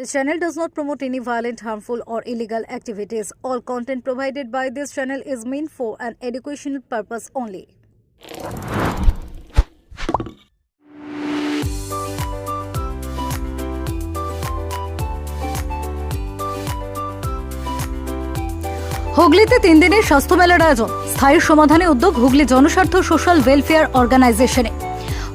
This channel does not promote any violent, harmful, or illegal activities. All content provided by this channel is meant for an educational purpose only. হুগলিতে তিন দিনের স্বাস্থ্য মেলার আয়োজন স্থায়ী সমাধানে উদ্যোগ হুগলি জনস্বার্থ সোশ্যাল ওয়েলফেয়ার অর্গানাইজেশনে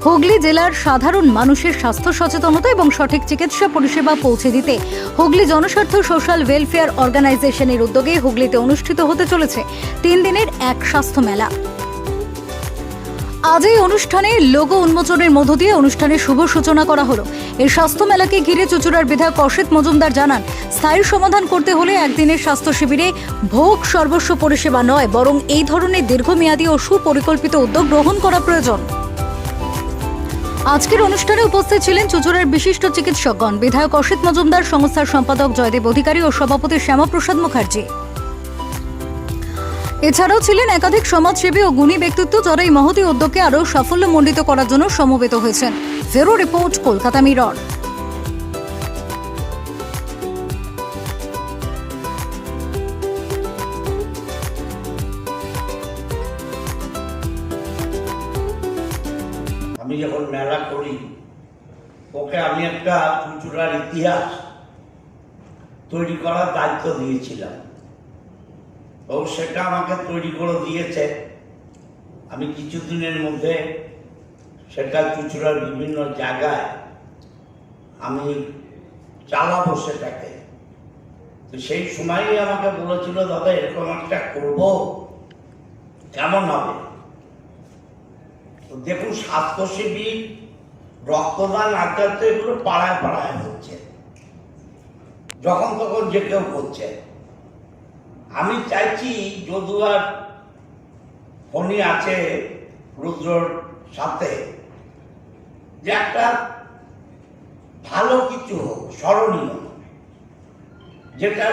হুগলি জেলার সাধারণ মানুষের স্বাস্থ্য সচেতনতা এবং সঠিক চিকিৎসা পরিষেবা পৌঁছে দিতে হুগলি জনস্বার্থ সোশ্যাল ওয়েলফেয়ার অর্গানাইজেশনের উদ্যোগে হুগলিতে অনুষ্ঠিত হতে চলেছে তিন দিনের এক স্বাস্থ্য মেলা। আজ এই অনুষ্ঠানে লোগো উন্মোচনের মধ্য দিয়ে অনুষ্ঠানের শুভ সূচনা করা হলো। এই স্বাস্থ্য মেলাকে ঘিরে চুচুড়ার বিধায়ক অসিত মজুমদার জানান, স্থায়ী সমাধান করতে হলে একদিনের স্বাস্থ্য শিবিরে ভোগ সর্বস্ব পরিষেবা নয়, বরং এই ধরনের দীর্ঘমেয়াদী ও সুপরিকল্পিত উদ্যোগ গ্রহণ করা প্রয়োজন। আজকের অনুষ্ঠানে উপস্থিত ছিলেন চুচুড়ার বিশিষ্ট চিকিৎসকগণ। বিধায়ক অসিত মজুমদার, সংস্থার সম্পাদক জয়দেব অধিকারী ও সভাপতি শ্যামাপ্রসাদ মুখার্জি। এছাড়াও ছিলেন একাধিক সমাজসেবী ও গুণী ব্যক্তিত্ব যারা এই মহতি উদ্যোগকে আরও সাফল্যমণ্ডিত করার জন্য সমবেত হয়েছেন। ফেরো রিপোর্ট, কলকাতা মিরর। আমি যখন মেলা করি, ওকে আমি একটা চুচুড়ার ইতিহাস তৈরি করার দায়িত্ব দিয়েছিলাম। ও সেটা আমাকে তৈরি করে দিয়েছে। আমি কিছুদিনের মধ্যে সেটা চুচুড়ার বিভিন্ন জায়গায় আমি চালাবো সেটাকে। তো সেই সময়ই আমাকে বলেছিল, দাদা, এরকম একটা করব। কেমন হবে? দেখুন, স্বাস্থ্যসেবী, রক্তদান আজকাল তো এগুলো পাড়ায় পাড়ায় হচ্ছে। যখন তখন যে কেউ করছে। আমি চাইছি যদুয়ার ফণি আছে রুদ্রর সাথে, যে একটা ভালো কিছু হোক, স্মরণীয় যেটা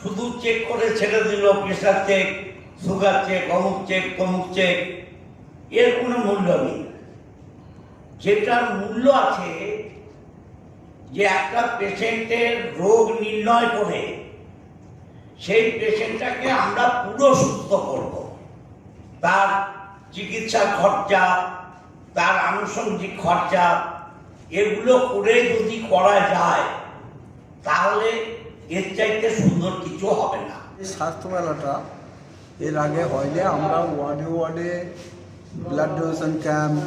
শুধু চেক করে ছেড়ে দিল প্রেশার চেক সুগার চেক অমুক চেক তমুক চেক এর কোনো মূল্য নেই। যেটার মূল্য আছে যে একটা পেশেন্টের রোগ নির্ণয় করে সেই পেশেন্টটাকে আমরা পুরো সুস্থ করব। তার চিকিৎসা খরচা, তার আনুষঙ্গিক খরচা, এগুলো করে যদি করা যায়, তাহলে এর চাইতে সুন্দর কিছু হবে না। এই স্বাস্থ্য মেলাটা এর আগে হয়নি, আমরা ওয়ার্ডে ওয়ার্ডে ব্লাড ডোনেশন ক্যাম্প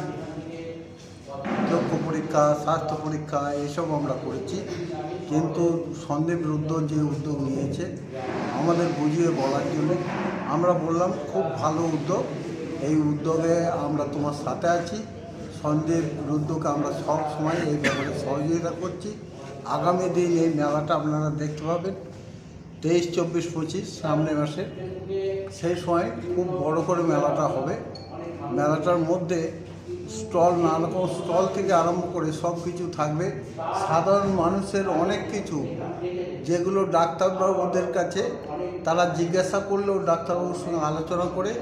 চক্ষু পরীক্ষা স্বাস্থ্য পরীক্ষা এসব আমরা করেছি। কিন্তু সন্দীপ রুদ্র যে উদ্যোগ নিয়েছে, আমাদের বুঝিয়ে বলার জন্য আমরা বললাম, খুব ভালো উদ্যোগ। এই উদ্যোগে আমরা তোমার সাথে আছি। সন্দীপ রুদ্রকে আমরা সব সময় এই ব্যাপারে সহযোগিতা করছি। আগামী দিন এই মেলাটা আপনারা দেখতে পাবেন। তেইশ, চব্বিশ, পঁচিশ সামনে মাসে। সেই সময় খুব বড় করে মেলাটা হবে। মেলাটার মধ্যে স্টল নানা স্টল থেকে আরম্ভ করে সব কিছু থাকবে। সাধারণ মানুষের অনেক কিছু, যেগুলো ডাক্তারবাবুদের কাছে, তারা জিজ্ঞাসা করলেও ডাক্তারবাবুর সঙ্গে আলোচনা করে,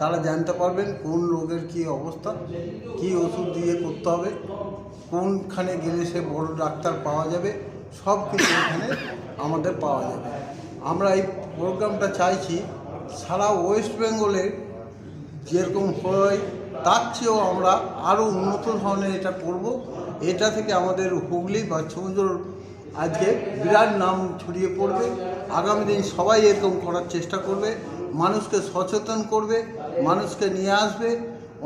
তারা জানতে পারবেন কোন রোগের কী অবস্থা, কী ওষুধ দিয়ে করতে হবে, কোনখানে গেলে সে বড় ডাক্তার পাওয়া যাবে, সব কিছু এখানে আমাদের পাওয়া যাবে। আমরা এই প্রোগ্রামটা চাইছি সারা ওয়েস্ট বেঙ্গলে যেরকম হয়, তার চেয়েও আমরা আরও উন্নত ধরনের এটা করব। এটা থেকে আমাদের হুগলি বা সমুদ্র আজকে বিরাট নাম ছড়িয়ে পড়বে। আগামী দিন সবাই এরকম করার চেষ্টা করবে। মানুষকে সচেতন করবে, মানুষকে নিয়ে আসবে।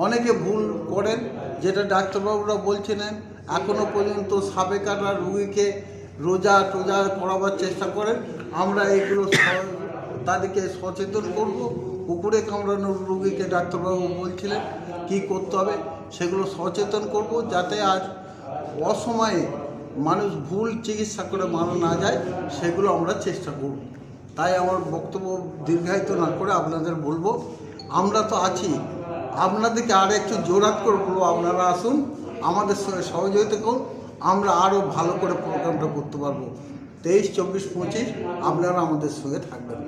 অনেকে ভুল করেন, যেটা ডাক্তারবাবুরা বলছিলেন এখনও পর্যন্ত সাপে কাটা রুগীকে রোজা টোজা করাবার চেষ্টা করেন। আমরা এগুলো তাদেরকে সচেতন করব। কুকুরে কামড়ানোর রুগীকে ডাক্তারবাবু বলছিলেন, কি করতে হবে সেগুলো সচেতন করব যাতে আর অসময়ে মানুষ ভুল চিকিৎসা করে মারা না যায়, সেগুলো আমরা চেষ্টা করব। তাই আমার বক্তব্য দীর্ঘায়িত না করে আপনাদের বলব, আমরা তো আছি। আপনাদেরকে আর একটু জোরাত করে বলব, আপনারা আসুন, আমাদের সঙ্গে সহযোগিতা করুন, আমরা আরও ভালো করে প্রোগ্রামটা করতে পারব। তেইশ, চব্বিশ, পঁচিশ, আপনারা আমাদের সঙ্গে থাকবেন।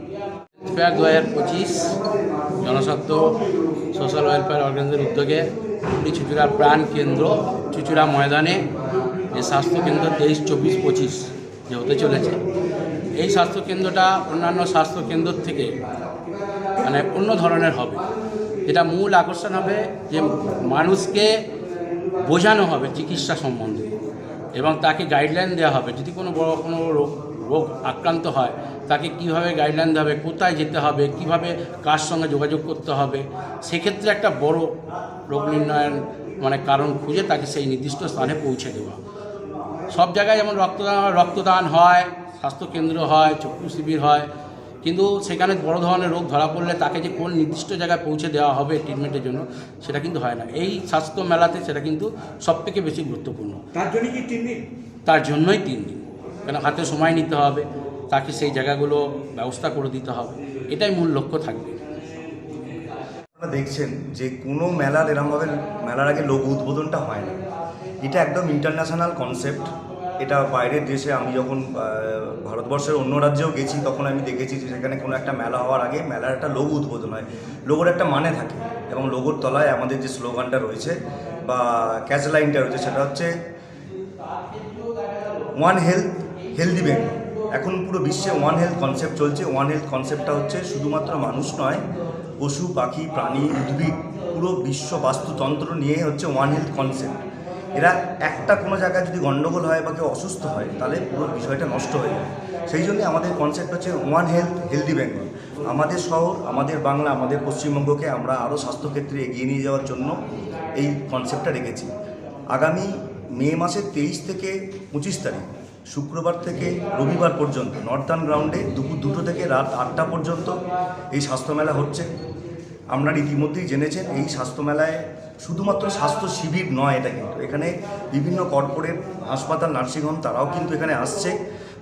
ওয়েলফেয়ার দু হাজার পঁচিশ, জনস্বার্থ সোশ্যাল ওয়েলফেয়ার অর্গানাইজের উদ্যোগে হুগলি চুচুড়া প্রাণ কেন্দ্র, চুচুড়া ময়দানে এই স্বাস্থ্যকেন্দ্র তেইশ, চব্বিশ, পঁচিশ যে হতে চলেছে। এই স্বাস্থ্যকেন্দ্রটা অন্যান্য স্বাস্থ্যকেন্দ্র থেকে মানে অন্য ধরনের হবে। যেটা মূল আকর্ষণ হবে যে মানুষকে বোঝানো হবে চিকিৎসা সম্বন্ধে এবং তাকে গাইডলাইন দেওয়া হবে। যদি কোনো বড় কোনো রোগ রোগ আক্রান্ত হয় তাকে কীভাবে গাইডলাইন দেওয়া হবে কোথায় যেতে হবে কীভাবে কার সঙ্গে যোগাযোগ করতে হবে সেক্ষেত্রে একটা বড় রোগ নির্ণয়ের মানে কারণ খুঁজে তাকে সেই নির্দিষ্ট স্থানে পৌঁছে দেওয়া। সব জায়গায় যেমন রক্তদান রক্তদান হয় স্বাস্থ্যকেন্দ্র হয় চক্ষু শিবির হয় কিন্তু সেখানে বড় ধরনের রোগ ধরা পড়লে তাকে যে কোন নির্দিষ্ট জায়গায় পৌঁছে দেওয়া হবে ট্রিটমেন্টের জন্য সেটা কিন্তু হয় না। এই স্বাস্থ্য মেলাতে সেটা কিন্তু সবথেকে বেশি গুরুত্বপূর্ণ। তার জন্য কি তিন দিন? তার জন্যই তিন দিন। কেন হাতে সময় নিতে হবে? তাকে সেই জায়গাগুলো ব্যবস্থা করে দিতে হবে। এটাই মূল লক্ষ্য থাকবে। আপনারা দেখছেন যে কোনো মেলার এরমভাবে মেলার আগে লোক উদ্বোধনটা হয় না। এটা একদম ইন্টারন্যাশনাল কনসেপ্ট এটা বাইরের দেশে আমি যখন ভারতবর্ষের অন্য রাজ্যেও গেছি, তখন আমি দেখেছি যে সেখানে কোনো একটা মেলা হওয়ার আগে মেলার একটা লোগো উদ্বোধন হয়। লোগোর একটা মানে থাকে এবং লোগোর তলায় আমাদের যে স্লোগানটা রয়েছে বা ক্যাচ লাইনটা রয়েছে, সেটা হচ্ছে ওয়ান হেলথ হেলদি ব্যাংক এখন পুরো বিশ্বে ওয়ান হেলথ কনসেপ্ট চলছে। ওয়ান হেলথ কনসেপ্টটা হচ্ছে শুধুমাত্র মানুষ নয়, পশু, পাখি, প্রাণী, উদ্ভিদ, পুরো বিশ্ব বাস্তুতন্ত্র নিয়ে হচ্ছে ওয়ান হেলথ কনসেপ্ট এরা একটা কোনো জায়গায় যদি গণ্ডগোল হয় বা কেউ অসুস্থ হয়, তাহলে পুরো বিষয়টা নষ্ট হয়ে যায়। সেই জন্যই আমাদের কনসেপ্ট হচ্ছে ওয়ান হেলথ হেলদি বেঙ্গল আমাদের শহর, আমাদের বাংলা, আমাদের পশ্চিমবঙ্গকে আমরা আরও স্বাস্থ্যক্ষেত্রে এগিয়ে নিয়ে যাওয়ার জন্য এই কনসেপ্টটা রেখেছি। আগামী মে মাসের তেইশ থেকে পঁচিশ তারিখ। শুক্রবার থেকে রবিবার পর্যন্ত, নর্দার্ন গ্রাউন্ডে দুপুর দুটো থেকে রাত আটটা পর্যন্ত এই স্বাস্থ্যমেলা হচ্ছে। আপনারা ইতিমধ্যেই জেনেছেন, এই স্বাস্থ্যমেলায় শুধুমাত্র স্বাস্থ্য শিবির নয় এটা কিন্তু। এখানে বিভিন্ন কর্পোরেট, হাসপাতাল, নার্সিংহোম তারাও কিন্তু এখানে আসছে।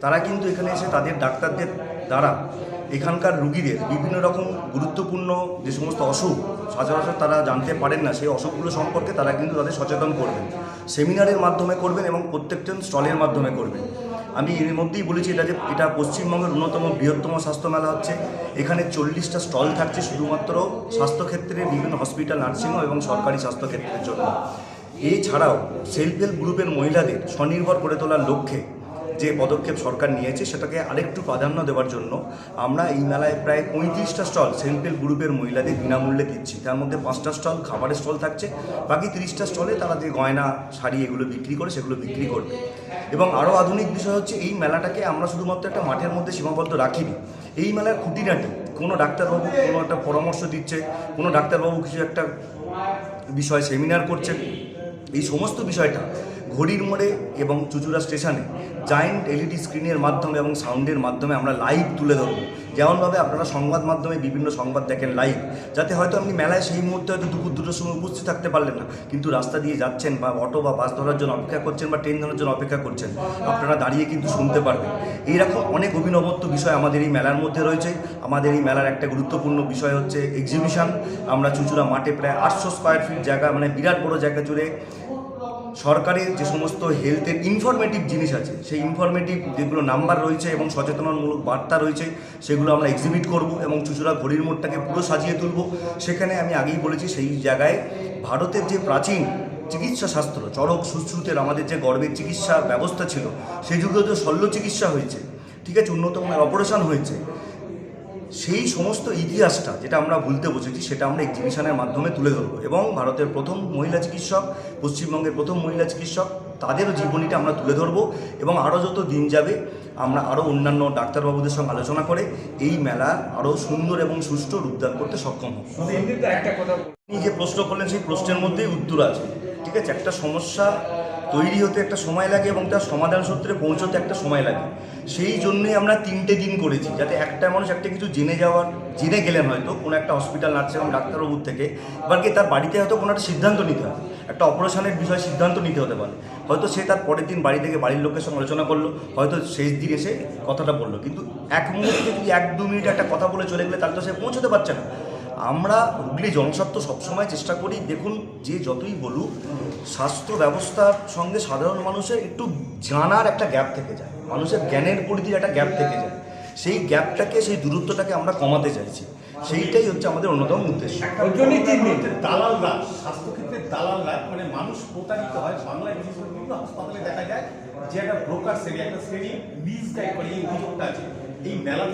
তারা কিন্তু এখানে এসে তাদের ডাক্তারদের দ্বারা এখানকার রুগীদের বিভিন্ন রকম গুরুত্বপূর্ণ যে সমস্ত অসুখ, সচরাচর তারা জানতে পারেন না, সেই অসুখগুলো সম্পর্কে তারা কিন্তু তাদের সচেতন করবেন। সেমিনারের মাধ্যমে করবেন এবং প্রত্যেকজন স্টলের মাধ্যমে করবেন। আমি এর মধ্যেই বলেছি এটা যে, এটা পশ্চিমবঙ্গের অন্যতম বৃহত্তম স্বাস্থ্য মেলা হচ্ছে। এখানে চল্লিশটা স্টল থাকছে শুধুমাত্র স্বাস্থ্যক্ষেত্রে বিভিন্ন হসপিটাল নার্সিংহোম এবং সরকারি স্বাস্থ্যক্ষেত্রের জন্য। এছাড়াও সেলফ হেল্প গ্রুপের মহিলাদের স্বনির্ভর করে তোলার লক্ষ্যে যে পদক্ষেপ সরকার নিয়েছে সেটাকে আরেকটু প্রাধান্য দেওয়ার জন্য আমরা এই মেলায় প্রায় পঁয়ত্রিশটা স্টল হেল্প গ্রুপের মহিলাদের বিনামূল্যে দিচ্ছি। তার মধ্যে পাঁচটা স্টল, খাবারের স্টল থাকছে। বাকি তিরিশটা স্টলে তারা যে গয়না, শাড়ি এগুলো বিক্রি করে সেগুলো বিক্রি করবে। এবং আরও আধুনিক বিষয় হচ্ছে এই মেলাটাকে আমরা শুধুমাত্র একটা মাঠের মধ্যে সীমাবদ্ধ রাখিনি। এই মেলার খুঁটিনাটি, কোনো ডাক্তারবাবু কোনো একটা পরামর্শ দিচ্ছে, কোনো ডাক্তারবাবু কিছু একটা বিষয়, সেমিনার করছেন এই সমস্ত বিষয়টা ঘড়ির মোড়ে এবং চুচুড়া স্টেশনে জায়েন্ট এলইডি স্ক্রিনের মাধ্যমে এবং সাউন্ডের মাধ্যমে আমরা লাইভ তুলে ধরবো। যেমনভাবে আপনারা সংবাদ মাধ্যমে বিভিন্ন সংবাদ দেখেন লাইভ যাতে হয়তো আপনি মেলায় সেই মুহূর্তে হয়তো দুপুর দুটোর সময় উপস্থিত থাকতে পারলেন না, কিন্তু রাস্তা দিয়ে যাচ্ছেন বা অটো বা বাস ধরার জন্য অপেক্ষা করছেন বা ট্রেন ধরার জন্য অপেক্ষা করছেন, আপনারা দাঁড়িয়ে কিন্তু শুনতে পারবেন। এইরকম অনেক অভিনবত্ব বিষয় আমাদের এই মেলার মধ্যে রয়েছে। আমাদের এই মেলার একটা গুরুত্বপূর্ণ বিষয় হচ্ছে এক্সিবিশন আমরা চুচুড়া মাঠে প্রায় আটশো স্কোয়ার ফিট জায়গা মানে বিরাট বড় জায়গা জুড়ে সরকারের যে সমস্ত হেলথের ইনফরমেটিভ জিনিস আছে, সেই ইনফরমেটিভ যেগুলো নাম্বার রয়েছে এবং সচেতনমূলক বার্তা রয়েছে, সেগুলো আমরা এক্সিবিট করব এবং চুচুড়া ঘড়ির মোড়টাকে পুরো সাজিয়ে তুলব। সেখানে আমি আগেই বলেছি, সেই জায়গায় ভারতের যে প্রাচীন চিকিৎসা শাস্ত্র, চরক সুশ্রুতের আমাদের যে গর্বের চিকিৎসা ব্যবস্থা ছিল, সেই যুগে তো শল্য চিকিৎসা হয়েছে। ঠিক আছে, উন্নত মানের অপারেশন হয়েছে। সেই সমস্ত ইতিহাসটা যেটা আমরা ভুলতে বসেছি সেটা আমরা এক্সিবিশনের মাধ্যমে তুলে ধরবো। এবং ভারতের প্রথম মহিলা চিকিৎসক পশ্চিমবঙ্গের প্রথম মহিলা চিকিৎসক তাদেরও জীবনীটা আমরা তুলে ধরবো এবং আরও যত দিন যাবে আমরা আরও অন্যান্য ডাক্তারবাবুদের সঙ্গে আলোচনা করে এই মেলা আরও সুন্দর এবং সুষ্ঠু রূপদান করতে সক্ষম হব। একটা কথা আপনি যে প্রশ্ন করলেন সেই প্রশ্নের মধ্যেই উত্তর আছে। ঠিক আছে একটা সমস্যা তৈরি হতে একটা সময় লাগে এবং তার সমাধান সূত্রে পৌঁছতে একটা সময় লাগে। সেই জন্যই আমরা তিনটে দিন করেছি, যাতে একটা মানুষ একটা কিছু জেনে যাওয়ার, জেনে গেলেন হয়তো কোনো একটা হসপিটাল নার্সিং হোম ডাক্তারবাবুর থেকে, এবার কি তার বাড়িতে হয়তো কোনো একটা সিদ্ধান্ত নিতে হবে। একটা অপারেশনের বিষয়ে সিদ্ধান্ত নিতে হতে পারে। হয়তো সে তার পরের দিন বাড়ি থেকে বাড়ির লোকের সঙ্গে আলোচনা করল, হয়তো শেষ দিন এসে কথাটা বলল। কিন্তু এক মুহূর্তে যদি এক দু মিনিট একটা কথা বলে চলে গেলে তাহলে তো সে পৌঁছতে পারছে না। আমরা হুগলি জনস্বার্থ সবসময় চেষ্টা করি দেখুন যে যতই বলুক স্বাস্থ্য ব্যবস্থার সঙ্গে সাধারণ মানুষের একটু জানার একটা গ্যাপ থেকে যায়। মানুষের জ্ঞানের পরিধির একটা গ্যাপ থেকে যায়। সেই গ্যাপটাকে সেই দূরত্বটাকে আমরা কমাতে চাইছি। সেইটাই হচ্ছে আমাদের অন্যতম উদ্দেশ্য। ওর জন্যই তিন দিন দালাল রাজ স্বাস্থ্যক্ষেত্রে দালাল রাজ মানে মানুষ প্রতারিত হয়। বাংলায় বিশেষ করে বিভিন্ন হাসপাতালে দেখা যায় যে একটা ব্রোকার শ্রেণি একটা শ্রেণি মিস গাইড করে এই অভিযোগটা আছে। এই মেলা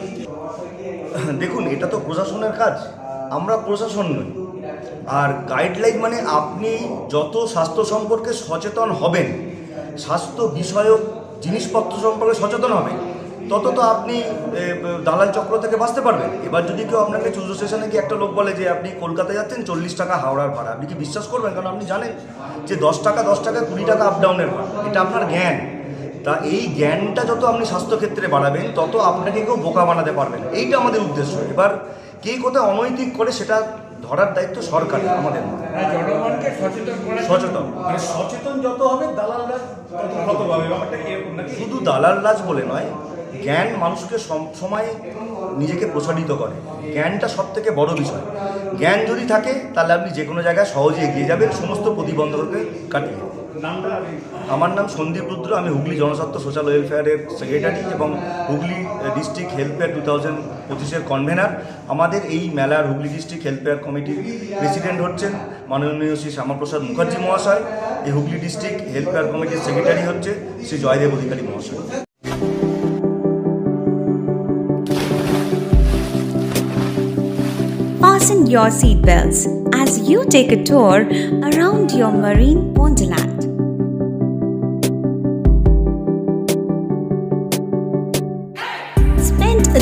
দেখুন এটা তো প্রশাসনের কাজ। আমরা প্রশাসন নই। আর গাইডলাইন মানে আপনি যত স্বাস্থ্য সম্পর্কে সচেতন হবেন, স্বাস্থ্য বিষয়ক জিনিসপত্র সম্পর্কে সচেতন হবেন, তত তো আপনি দালাল চক্র থেকে বাঁচতে পারবেন। এবার যদি কেউ আপনাকে চুজো স্টেশনে গিয়ে একটা লোক বলে যে, আপনি কলকাতায় যাচ্ছেন, চল্লিশ টাকা হাওড়ার ভাড়া। আপনি কি বিশ্বাস করবেন? কারণ আপনি জানেন যে, দশ টাকা দশ টাকা, কুড়ি টাকা আপ ডাউনের ভাড়া। এটা আপনার জ্ঞান। তা এই জ্ঞানটা যত আপনি স্বাস্থ্যক্ষেত্রে বাড়াবেন, তত আপনাকে কেউ বোকা বানাতে পারবেন এইটা আমাদের উদ্দেশ্য। এবার কে কোথায় অনৈতিক করে সেটা ধরার দায়িত্ব সরকারের আমাদের জনগণকে সচেতন সচেতন। মানে সচেতন যত হবে দালাল রাজ তত শুধু দালাল রাজ বলে নয় জ্ঞান মানুষকে সময় নিজেকে প্রসারিত করে। জ্ঞানটা সব থেকে বড় বিষয়। জ্ঞান যদি থাকে তাহলে আপনি যে কোনো জায়গায় সহজে এগিয়ে যাবেন সমস্ত প্রতিবন্ধককে কাটিয়ে। নামটা আমার নাম সন্দীপ রুদ্র, আমি হুগলি জনস্বাস্থ্য সোশ্যাল ওয়েলফেয়ারের সেক্রেটারি এবং Hooghly district healthcare two thousand পঁচিশের কনভেনার। আমাদের এই মেলার হুগলি ডিস্ট্রিক্ট হেলথকেয়ার কমিটির প্রেসিডেন্ট হচ্ছেন মাননীয় শ্রী শ্যামাপ্রসাদ মুখার্জি মহাশয়। এই হুগলি ডিস্ট্রিক্ট হেলথকেয়ার কমিটির সেক্রেটারি হচ্ছে শ্রী জয়দেব অধিকারী মহাশয়। Fasten your seatbelts as you take a tour around your marine.